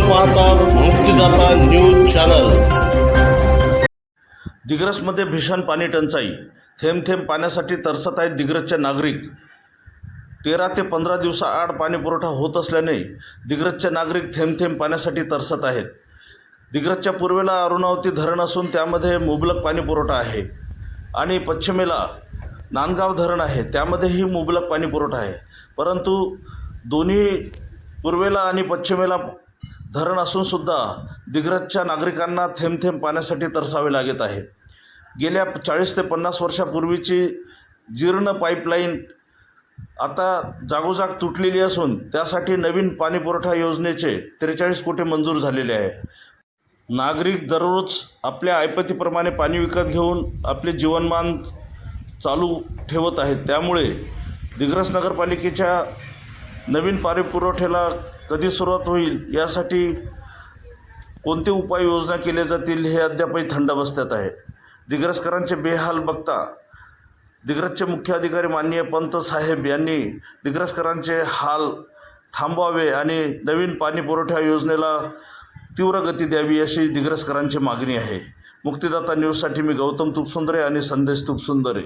पाहतात मुक्तीदाता news channel. दिग्रसमध्ये भीषण पाणी टंचाई. थेंब थेंब पाण्यासाठी तरसत आहेत दिग्रसचे नागरिक. तेरा ते पंधरा दिवसाआड पाणी पुरवठा होत असल्याने दिग्रसचे नागरिक थेंब थेंब पाण्यासाठी तरसत आहेत. दिग्रसच्या पूर्वेला अरुणावती धरण असून त्यामध्ये मुबलक पाणीपुरवठा आहे. आणि पश्चिमेला नांदगाव धरण आहे. त्यामध्येही मुबलक पाणीपुरवठा आहे. परंतु दोन्ही पूर्वेला आणि पश्चिमेला धरण असूनसुद्धा दिग्रजच्या नागरिकांना थेंब थेंब पाण्यासाठी तरसावे लागत आहे. गेल्या चाळीस ते पन्नास वर्षापूर्वीची जीर्ण पाईपलाईन आता जागोजाग तुटलेली असून त्यासाठी नवीन पाणीपुरवठा योजनेचे त्रेचाळीस कोटी मंजूर झालेले आहे. नागरिक दररोज आपल्या ऐपतीप्रमाणे पाणी विकत घेऊन आपले जीवनमान चालू ठेवत आहेत. त्यामुळे दिग्रस नगरपालिकेच्या नवीन पाणी पुरवठ्याला कधी सुरुवात होईल यासाठी कोणते उपाययोजना केल्या जातील हे अद्यापही थंड बसत्यात आहे. दिग्रसकरांचे बेहाल बघता दिग्रसचे मुख्य अधिकारी माननीय पंत साहेब यांनी दिग्रसकरांचे हाल थांबवावे आणि नवीन पाणी पुरवठा योजनेला तीव्र गती द्यावी अशी दिग्रसकरांची मागणी आहे. मुक्तिदाता न्यूजसाठी मी गौतम तुपसुंदरे आणि संदेश तुपसुंदरे.